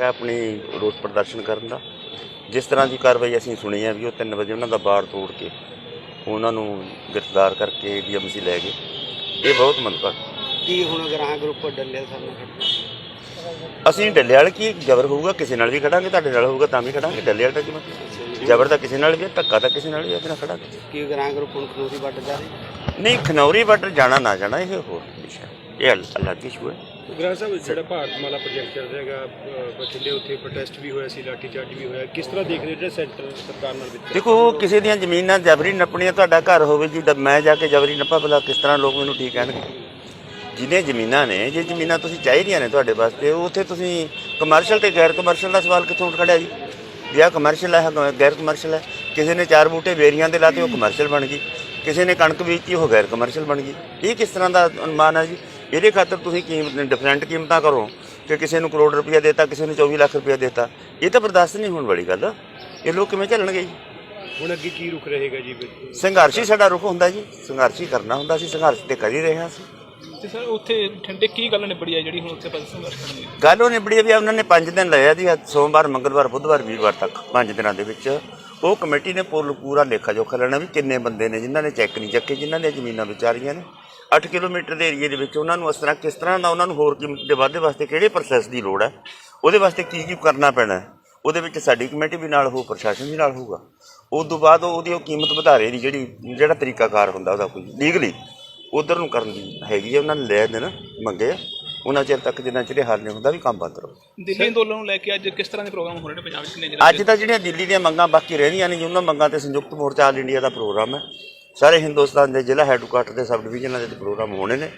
ਹੈ ਆਪਣੀ ਰੋਸ ਪ੍ਰਦਰਸ਼ਨ ਕਰਨ ਦਾ। ਜਿਸ ਤਰ੍ਹਾਂ ਦੀ ਕਾਰਵਾਈ ਅਸੀਂ ਸੁਣੀ ਹੈ ਵੀ ਉਹ 3 ਵਜੇ ਉਹਨਾਂ ਦਾ ਬਾੜ ਤੋੜ ਕੇ ਉਹਨਾਂ ਨੂੰ ਗ੍ਰਿਫਤਾਰ ਕਰਕੇ ਡੀਐਮਸੀ ਲੈ ਗਏ। ਇਹ ਬਹੁਤ ਮੰਦਭਾਗਾ। ਕੀ ਹੁਣ ਗ੍ਰਾਹਕ ਗਰੁੱਪ ਡੱਲੇ ਸਾਹਮਣੇ ਖੜ੍ਹੇ? ਅਸੀਂ ਡੱਲੇ ਵਾਲ ਕੀ ਜ਼ਬਰ ਹੋਊਗਾ ਕਿਸੇ ਨਾਲ ਵੀ ਖੜਾਂਗੇ ਤੁਹਾਡੇ ਨਾਲ ਹੋਊਗਾ ਤਾਂ ਵੀ ਖੜਾਂਗੇ। ਡੱਲੇ ਵਾਲ ਤਾਂ ਕਿਵੇਂ? ਜ਼ਬਰ ਤਾਂ ਕਿਸੇ ਨਾਲ ਵੀ ਹੈ, ਧੱਕਾ ਤਾਂ ਕਿਸੇ ਨਾਲ ਵੀ ਆਪਣਾ ਖੜਾਂਗੇ। ਕੀ ਗ੍ਰਾਹਕ ਗਰੁੱਪ ਹੁਣ ਖਨੂਰੀ ਵੱਟ ਜਾ ਰਹੀ? ਨਹੀਂ ਖਨੌਰੀ ਬਾਰਡਰ ਜਾਣਾ ਨਾ ਜਾਣਾ ਇਹ ਹੋਰ ਵਿਸ਼ਾ ਇਹ ਅਲ- ਅਲੱਗ ਇਸ਼ੂ ਹੈ। ਗ੍ਰਹਿ ਸਾਹਿਬ, ਜਿਹੜਾ ਭਾਰਤਮਾਲਾ ਪ੍ਰੋਜੈਕਟ ਚੱਲ ਰਿਹਾ ਹੈਗਾ ਬਠਿੰਡੇ ਉੱਥੇ ਪ੍ਰੋਟੈਸਟ ਵੀ ਹੋਇਆ ਸੀ ਲਾਠੀ ਚਾਰਜ ਵੀ ਹੋਇਆ। ਕਿਸ ਤਰ੍ਹਾਂ ਦੇਖਦੇ ਹੋ ਜਿਹੜਾ ਸੈਂਟਰ, ਸਰਕਾਰ ਨਾਲ ਵਿੱਚ? ਦੇਖੋ ਕਿਸੇ ਦੀਆਂ ਜ਼ਮੀਨਾਂ ਜਬਰੀ ਨੱਪਣੀਆਂ, ਤੁਹਾਡਾ ਘਰ ਹੋਵੇ ਜੀ ਮੈਂ ਜਾ ਕੇ ਜਬਰੀ ਨੱਪਾ, ਭਲਾ ਕਿਸ ਤਰ੍ਹਾਂ ਲੋਕ ਮੈਨੂੰ ਠੀਕ ਕਹਿਣਗੇ? ਜਿਹਨੇ ਜ਼ਮੀਨਾਂ ਨੇ, ਜੇ ਜ਼ਮੀਨਾਂ ਤੁਸੀਂ ਚਾਹੀਦੀਆਂ ਨੇ ਤੁਹਾਡੇ ਵਾਸਤੇ ਉੱਥੇ ਤੁਸੀਂ ਕਮਰਸ਼ੀਅਲ ਤੇ ਗੈਰ ਕਮਰਸ਼ੀਅਲ ਦਾ ਸਵਾਲ ਕਿੱਥੋਂ ਉੱਠ ਖੜਿਆ ਜੀ? ਵੀ ਆਹ ਕਮਰਸ਼ੀਅਲ ਹੈ ਗੈਰ ਕਮਰਸ਼ੀਅਲ ਹੈ, ਕਿਸੇ ਨੇ ਚਾਰ ਬੂਟੇ ਬੇਰੀਆਂ ਦੇ ਲਾਤੇ, ਉਹ ਕਮਰਸ਼ੀਅਲ ਬਣ ਗਈ। ਕਿਸੇ ਨੇ ਕਣਕ ਬੀਜਤੀ ਉਹ ਗੈਰ ਕਮਰਸ਼ੀਅਲ ਬਣ ਗਈ। ਇਹ ਕਿਸ ਤਰ੍ਹਾਂ ਦਾ ਅਨੁਮਾਨ ਹੈ ਜੀ? ਇਹਦੇ ਖਾਤਰ ਤੁਸੀਂ ਕੀਮਤ ਡਿਫਰੈਂਟ ਕੀਮਤਾਂ ਕਰੋ ਕਿ ਕਿਸੇ ਨੂੰ ਕਰੋੜ ਰੁਪਇਆ ਦੇਤਾ ਕਿਸੇ ਨੂੰ 24 ਲੱਖ ਰੁਪਇਆ ਦੇਤਾ। ਇਹ ਤਾਂ ਬਰਦਾਸ਼ਤ ਨਹੀਂ ਹੋਣ ਵਾਲੀ ਗੱਲ। ਇਹ ਲੋਕ ਕਿਵੇਂ ਚੱਲਣਗੇ ਜੀ? ਹੁਣ ਅੱਗੇ ਕੀ ਰੁਖ ਰਹੇਗਾ ਜੀ? ਸੰਘਰਸ਼ ਹੀ ਸਾਡਾ ਰੁਖ ਹੁੰਦਾ ਜੀ। ਸੰਘਰਸ਼ ਹੀ ਕਰਨਾ ਹੁੰਦਾ ਸੀ ਸੰਘਰਸ਼ ਤੇ ਕਰ ਹੀ ਰਹੇ ਹਾਂ ਅਸੀਂ। ਤੇ ਸਰ ਉੱਥੇ ਠੰਡੇ ਕੀ ਗੱਲ ਨਿਬੜੀ ਆ ਜਿਹੜੀ ਹੁਣ ਉੱਥੇ ਆਪਾਂ ਸੰਘਰਸ਼ ਕਰਨ ਦੀ ਗੱਲ ਉਹ ਨਿਬੜੀ ਆ ਵੀ ਉਹਨਾਂ ਨੇ 5 ਦਿਨ ਲਏ ਆ ਜੀ ਸੋਮਵਾਰ ਮੰਗਲਵਾਰ ਬੁੱਧਵਾਰ ਵੀਰਵਾਰ ਤੱਕ 5 ਦਿਨਾਂ ਦੇ ਵਿੱਚ। ਉਹ ਕਮੇਟੀ ਨੇ ਪੂਰ- ਲੇਖਾ ਜੋਖਾ ਲੈਣਾ ਵੀ ਕਿੰਨੇ ਬੰਦੇ ਨੇ ਜਿਨ੍ਹਾਂ ਨੇ ਚੈੱਕ ਨਹੀਂ ਚੱਕੇ ਜਿਨ੍ਹਾਂ ਦੀਆਂ ਜ਼ਮੀਨਾਂ ਵਿਚਾਰੀਆਂ ਨੇ। 8 ਕਿਲੋਮੀਟਰ ਦੇ ਏਰੀਏ ਦੇ ਵਿੱਚ ਉਹਨਾਂ ਨੂੰ ਇਸ ਤਰ੍ਹਾਂ ਕਿਸ ਤਰ੍ਹਾਂ ਦਾ ਉਹਨਾਂ ਨੂੰ ਹੋਰ ਕੀਮਤ ਦੇ ਵਾਧੇ ਵਾਸਤੇ ਕਿਹੜੇ ਪ੍ਰੋਸੈਸ ਦੀ ਲੋੜ ਹੈ? ਉਹਦੇ ਵਾਸਤੇ ਕੀ ਕੀ ਕਰਨਾ ਪੈਣਾ ਹੈ? ਉਹਦੇ ਵਿੱਚ ਸਾਡੀ ਕਮੇਟੀ ਵੀ ਨਾਲ ਹੋਊ ਪ੍ਰਸ਼ਾਸਨ ਵੀ ਨਾਲ ਹੋਊਗਾ। ਉਸ ਤੋਂ ਬਾਅਦ ਉਹਦੀ ਉਹ ਕੀਮਤ ਵਧਾਰੇ ਦੀ ਜਿਹੜੀ ਜਿਹੜਾ ਤਰੀਕਾਕਾਰ ਹੁੰਦਾ ਉਹਦਾ ਕੋਈ ਲੀਗਲੀ ਉਧਰ ਨੂੰ ਕਰਨ ਦੀ ਹੈਗੀ ਹੈ ਉਹਨਾਂ ਨੇ ਲੈ ਦੇਣ ਮੰਗੇ ਆ। ਉਹਨਾਂ ਚਿਰ ਤੱਕ ਜਿੰਨਾ ਚਿਰ ਹੱਲ ਨਹੀਂ ਹੁੰਦਾ ਵੀ ਕੰਮ ਬੰਦ ਰਹੋ ਦਿੱਲੀ ਅੰਦੋਲਨ ਨੂੰ ਲੈ ਕੇ ਅੱਜ ਕਿਸ ਤਰ੍ਹਾਂ ਦੇ ਪ੍ਰੋਗਰਾਮ ਹੋ ਰਹੇ ਨੇ ਪੰਜਾਬ ਵਿੱਚ ਕਿੰਨੇ ਅੱਜ ਤਾਂ ਜਿਹੜੀਆਂ ਦਿੱਲੀ ਦੀਆਂ ਮੰਗਾਂ ਬਾਕੀ ਰਹਿੰਦੀਆਂ ਨੇ ਜੀ ਉਹਨਾਂ ਮੰਗਾਂ ਤੇ ਸੰਯੁਕਤ ਮੋਰਚਾ ਆਲ ਇੰਡੀਆ ਦਾ ਪ੍ਰੋਗਰਾਮ ਹੈ। ਸਾਰੇ ਹਿੰਦੁਸਤਾਨ ਦੇ ਜ਼ਿਲ੍ਹਾ ਹੈੱਡਕੁਆਟਰ ਦੇ ਸਬ ਡਿਵੀਜ਼ਨਾਂ ਦੇ ਪ੍ਰੋਗਰਾਮ ਹੋਣੇ ਨੇ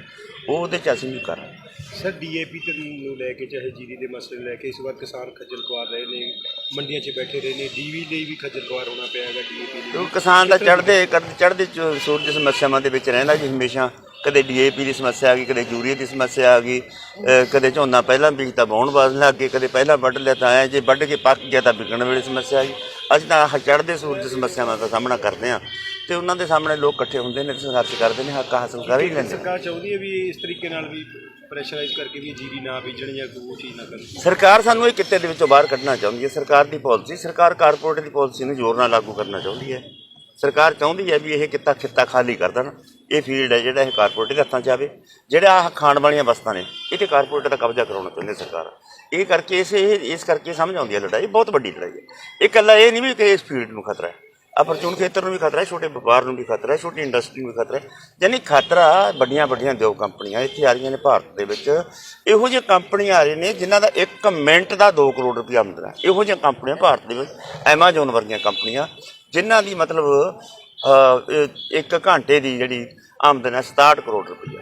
ਉਹ ਉਹਦੇ ਚ ਅਸੀਂ ਵੀ ਕਰ ਰਹੇ। ਸਰ ਡੀਏਪੀ ਤੇ ਨੂੰ ਲੈ ਕੇ ਚਾਹੇ ਜੀਰੀ ਦੇ ਮਸਲੇ ਲੈ ਕੇ ਇਸ ਵਾਰ ਕਿਸਾਨ ਖੱਜਲ ਖੁਆਰ ਰਹੇ ਨੇ ਮੰਡੀਆਂ 'ਚ ਬੈਠੇ ਰਹੇ ਨੇ ਡੀਵੀ ਲਈ ਵੀ ਖੱਜਲ ਖੁਆਰ ਹੋਣਾ ਪਿਆ ਹੈਗਾ ਡੀਏਪੀ ਲਈ। ਕਿਸਾਨ ਦਾ ਚੜ੍ਹਦੇ ਚੜ੍ਹਦੇ ਚ ਸੂਰਜ ਸਮੱਸਿਆਵਾਂ ਦੇ ਵਿੱਚ ਰਹਿੰਦਾ ਜੀ ਹਮੇਸ਼ਾ। ਕਦੇ ਡੀਏਪੀ ਦੀ ਸਮੱਸਿਆ ਆ ਗਈ ਕਦੇ ਯੂਰੀਆ ਦੀ ਸਮੱਸਿਆ ਆ ਗਈ ਕਦੇ ਝੋਨਾ ਪਹਿਲਾਂ ਬੀਜਤਾ ਵਾਹੁਣ ਬਾਜ਼ ਲੱਗ ਗਏ ਕਦੇ ਪਹਿਲਾਂ ਵੱਢ ਲਿਆ ਤਾਂ ਆਇਆ ਜੇ ਵੱਢ ਕੇ ਪੱਕ ਗਿਆ ਤਾਂ ਵਿਕਣ ਵੇਲੇ ਸਮੱਸਿਆ ਆ ਗਈ। ਅਸੀਂ ਤਾਂ ਆਹ ਚੜ੍ਹਦੇ ਸੂਰਜ ਸਮੱਸਿਆਵਾਂ ਦਾ ਸਾਹਮਣਾ ਕਰਦੇ ਹਾਂ। ਤੇ ਉਹਨਾਂ ਦੇ ਸਾਹਮਣੇ ਲੋਕ ਇਕੱਠੇ ਹੁੰਦੇ ਨੇ ਤੇ ਸੰਘਰਸ਼ ਕਰਦੇ ਨੇ ਹੱਕ ਹਾਸਲ ਕਰ ਹੀ ਲੈਂਦੇ ਸਰਕਾਰ ਚਾਹੁੰਦੀ ਹੈ ਵੀ ਇਸ ਤਰੀਕੇ ਨਾਲ ਵੀ ਪ੍ਰੈਸ਼ਰਾਈਜ਼ ਕਰਕੇ ਵੀ ਜੀਰੀ ਨਾ ਬੀਜਣ ਜਾਂ ਕੋਈ ਚੀਜ਼ ਨਾ ਕਰਨ। ਸਰਕਾਰ ਸਾਨੂੰ ਇਹ ਕਿੱਤੇ ਦੇ ਵਿੱਚੋਂ ਬਾਹਰ ਕੱਢਣਾ ਚਾਹੁੰਦੀ ਹੈ। ਸਰਕਾਰ ਦੀ ਪਾਲਿਸੀ ਸਰਕਾਰ ਕਾਰਪੋਰੇਟ ਦੀ ਪਾਲਿਸੀ ਨੂੰ ਜ਼ੋਰ ਨਾਲ ਲਾਗੂ ਕਰਨਾ ਚਾਹੁੰਦੀ ਹੈ। ਸਰਕਾਰ ਚਾਹੁੰਦੀ ਹੈ ਵੀ ਇਹ ਕਿੱਤਾ ਖਿੱਤਾ ਖਾਲੀ ਕਰ ਦੇਣ। ਇਹ ਫੀਲਡ ਹੈ ਜਿਹੜਾ ਇਹ ਕਾਰਪੋਰੇਟ ਦੇ ਹੱਥਾਂ 'ਚ ਆਵੇ। ਜਿਹੜਾ ਆਹ ਖਾਣ ਵਾਲੀਆਂ ਵਸਤਾਂ ਨੇ ਇਹ ਤੇ ਕਾਰਪੋਰੇਟ ਦਾ ਕਬਜ਼ਾ ਕਰਾਉਣਾ ਚਾਹੁੰਦੀ ਹੈ ਸਰਕਾਰ। ਇਹ ਕਰਕੇ ਇਸ ਇਹ ਇਸ ਕਰਕੇ ਸਮਝ ਆਉਂਦੀ ਹੈ ਲੜਾਈ ਬਹੁਤ ਵੱਡੀ ਲੜਾਈ ਹੈ। ਇਹ ਇਕੱਲਾ ਇਹ ਨਹੀਂ ਵੀ ਕਿ ਇਸ ਫੀਲਡ ਨੂੰ ਖਤਰਾ ਹੈ। ਅਪਰਚੂਨ ਖੇਤਰ ਨੂੰ ਵੀ ਖਤਰਾ ਹੈ ਛੋਟੇ ਵਪਾਰ ਨੂੰ ਵੀ ਖਤਰਾ ਹੈ ਛੋਟੀ ਇੰਡਸਟਰੀ ਨੂੰ ਵੀ ਖਤਰਾ ਹੈ। ਯਾਨੀ ਖਤਰਾ ਵੱਡੀਆਂ ਵੱਡੀਆਂ ਦਿਓ ਕੰਪਨੀਆਂ ਇੱਥੇ ਆ ਰਹੀਆਂ ਨੇ ਭਾਰਤ ਦੇ ਵਿੱਚ। ਇਹੋ ਜਿਹੀਆਂ ਕੰਪਨੀਆਂ ਆ ਰਹੇ ਨੇ ਜਿਨ੍ਹਾਂ ਦਾ 1 ਮਿੰਟ ਦਾ 2 ਕਰੋੜ ਰੁਪਏ ਆਮਦਨ ਹੈ ਇਹੋ ਜਿਹੀਆਂ ਕੰਪਨੀਆਂ ਭਾਰਤ ਦੇ ਵਿੱਚ ਐਮਾਜ਼ੋਨ ਵਰਗੀਆਂ ਕੰਪਨੀਆਂ ਜਿਨ੍ਹਾਂ ਦੀ ਮਤਲਬ ਅ, ਇੱਕ ਘੰਟੇ ਦੀ ਜਿਹੜੀ ਆਮਦਨ ਹੈ 67 ਕਰੋੜ ਰੁਪਏ